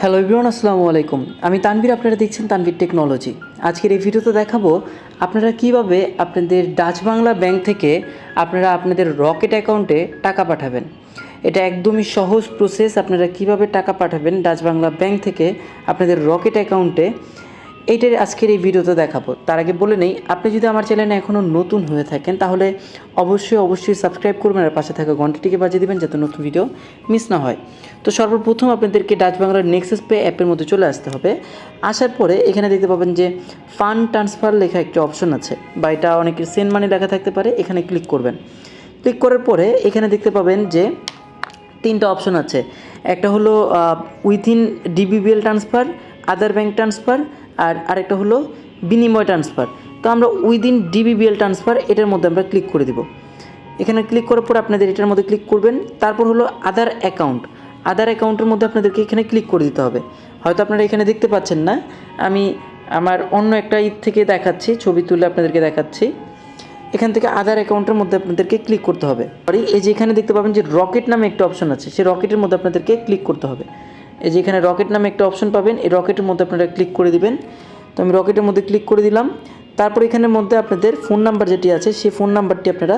Hello Ibran আসসালামু আলাইকুম। আমি তানভীর, আপনারা দেখছেন তানভীর টেকনোলজি আজকের এই ভিডিওতে দেখাবো আপনারা কীভাবে আপনাদের ডাচ বাংলা ব্যাংক থেকে আপনারা আপনাদের রকেট অ্যাকাউন্টে টাকা পাঠাবেন। এটা একদমই সহজ প্রসেস আপনারা কীভাবে টাকা পাঠাবেন ডাচ বাংলা ব্যাংক থেকে আপনাদের রকেট অ্যাকাউন্টে। এইটার আজকের এই ভিডিওতে দেখাবো। তার আগে বলে নেই, আপনি যদি আমার চ্যানেলে এখনও নতুন হয়ে থাকেন, তাহলে অবশ্যই অবশ্যই সাবস্ক্রাইব করবেন আর পাশে থাকা ঘন্টাটিকে বাজিয়ে দেবেন যাতে নতুন ভিডিও মিস না হয়। তো সর্বপ্রথম আপনাদেরকে ডাচ বাংলার নেক্সাস পে অ্যাপের মধ্যে চলে আসতে হবে। আসার পরে এখানে দেখতে পাবেন যে ফান্ড ট্রান্সফার লেখা একটি অপশন আছে, বা এটা অনেকের সেন্ড মানি লেখা থাকতে পারে, এখানে ক্লিক করবেন। ক্লিক করার পরে এখানে দেখতে পাবেন যে তিনটা অপশন আছে। একটা হলো within DBBL transfer other bank transfer আর আরেকটা হলো বিনিময় ট্রান্সফার তো আমরা উইদিন ডিবিবিএল ট্রান্সফার এটার মধ্যে আমরা ক্লিক করে দিব। এখানে ক্লিক করার পর আপনাদের এটার মধ্যে ক্লিক করবেন। তারপর হলো আদার অ্যাকাউন্ট আদার অ্যাকাউন্টের মধ্যে আপনাদেরকে এখানে ক্লিক করে দিতে হবে। হয়তো আপনারা এখানে দেখতে পাচ্ছেন না। আমি আমার অন্য একটা ঈদ থেকে দেখাচ্ছি, ছবি তুলে আপনাদেরকে দেখাচ্ছি। এখান থেকে আধার অ্যাকাউন্টের মধ্যে আপনাদেরকে ক্লিক করতে হবে। এই যে এখানে দেখতে পাবেন যে রকেট নামে একটা অপশন আছে। সেই রকেটের মধ্যে আপনাদেরকে ক্লিক করতে হবে। এই যে এখানে রকেট নামে একটা অপশন পাবেন, এই রকেটের মধ্যে আপনারা ক্লিক করে দিবেন। তো আমি রকেটের মধ্যে ক্লিক করে দিলাম। তারপর এখানের মধ্যে আপনাদের ফোন নাম্বার যেটি আছে, সেই ফোন নাম্বারটি আপনারা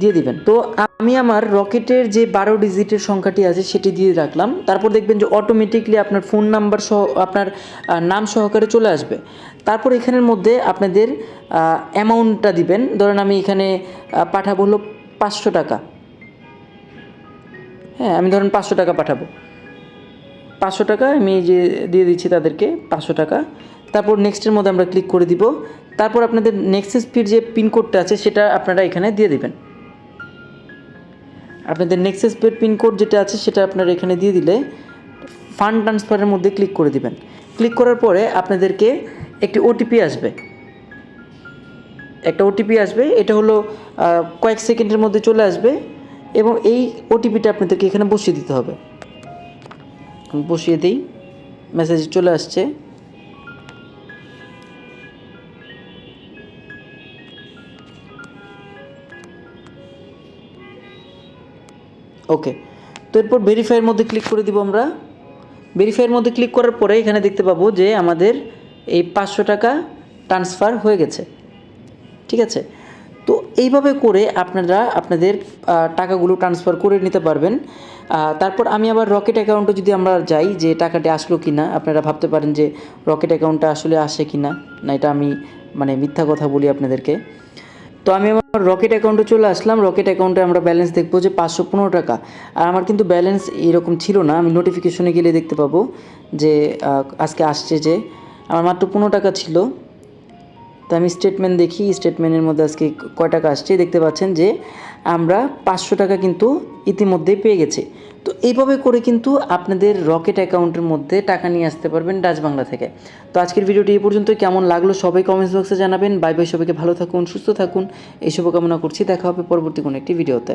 দিয়ে দিবেন। তো আমি আমার রকেটের যে বারো ডিজিটের সংখ্যাটি আছে, সেটি দিয়ে রাখলাম। তারপর দেখবেন যে অটোমেটিকলি আপনার ফোন নাম্বার সহ, আপনার নাম সহকারে চলে আসবে। তারপর এখানের মধ্যে আপনাদের অ্যামাউন্টটা দিবেন। ধরেন আমি এখানে পাঠাবো হলো পাঁচশো টাকা। হ্যাঁ আমি ধরেন পাঁচশো টাকা পাঠাবো। পাঁচশো টাকা, আমি যে দিয়ে দিচ্ছি তাদেরকে পাঁচশো টাকা। তারপর নেক্সটের মধ্যে আমরা ক্লিক করে দিব। তারপর আপনাদের নেক্সট স্পিড যে পিনকোডটা আছে, সেটা আপনারা এখানে দিয়ে দেবেন। আপনাদের নেক্সট স্পিড পিনকোড যেটা আছে, সেটা আপনারা এখানে দিয়ে দিলে ফান্ড ট্রান্সফারের মধ্যে ক্লিক করে দিবেন। ক্লিক করার পরে আপনাদেরকে একটি ওটিপি আসবে। একটা ওটিপি আসবে, এটা হলো কয়েক সেকেন্ডের মধ্যে চলে আসবে, এবং এই ওটিপিটা আপনাদেরকে এখানে বসিয়ে দিতে হবে। বসিয়ে দিই। মেসেজ চলে আসছে। ওকে তো এরপর ভেরিফাইয়ের মধ্যে ক্লিক করে দিব আমরা। ভেরিফাইয়ের মধ্যে ক্লিক করার পরে এখানে দেখতে পাবো যে আমাদের এই পাঁচশো টাকা ট্রান্সফার হয়ে গেছে। ঠিক আছে? এইভাবে করে আপনারা আপনাদের টাকাগুলো ট্রান্সফার করে নিতে পারবেন। তারপর আমি আবার রকেট অ্যাকাউন্টে যদি আমরা যাই যে টাকাটি আসলো কি না আপনারা ভাবতে পারেন যে রকেট অ্যাকাউন্টটা আসলে আসে কি না না এটা আমি মানে মিথ্যা কথা বলি আপনাদেরকে। তো আমি আমার রকেট অ্যাকাউন্টে চলে আসলাম। রকেট অ্যাকাউন্টে আমরা ব্যালেন্স দেখব যে পাঁচশো পনেরো টাকা। আর আমার কিন্তু ব্যালেন্স এরকম ছিল না। আমি নোটিফিকেশনে গেলে দেখতে পাবো যে আজকে আসছে যে, আমার মাত্র পনেরো টাকা ছিল। তো আমি স্টেটমেন্ট দেখি স্টেটমেন্টের মধ্যে আজকে কয়টা টাকা দেখতে পাচ্ছেন যে আমরা পাঁচশো টাকা কিন্তু ইতিমধ্যেই পেয়ে গেছে। তো এইভাবে করে কিন্তু আপনাদের রকেট অ্যাকাউন্টের মধ্যে টাকা নিয়ে আসতে পারবেন ডাচ বাংলা থেকে। তো আজকের ভিডিওটি এই পর্যন্ত কেমন লাগল সবাই কমেন্টস বক্সে জানাবেন। বাই বাই সবাইকে ভালো থাকুন, সুস্থ থাকুন। এই শুভকামনা করছি। দেখা হবে পরবর্তী কোনো একটি ভিডিওতে।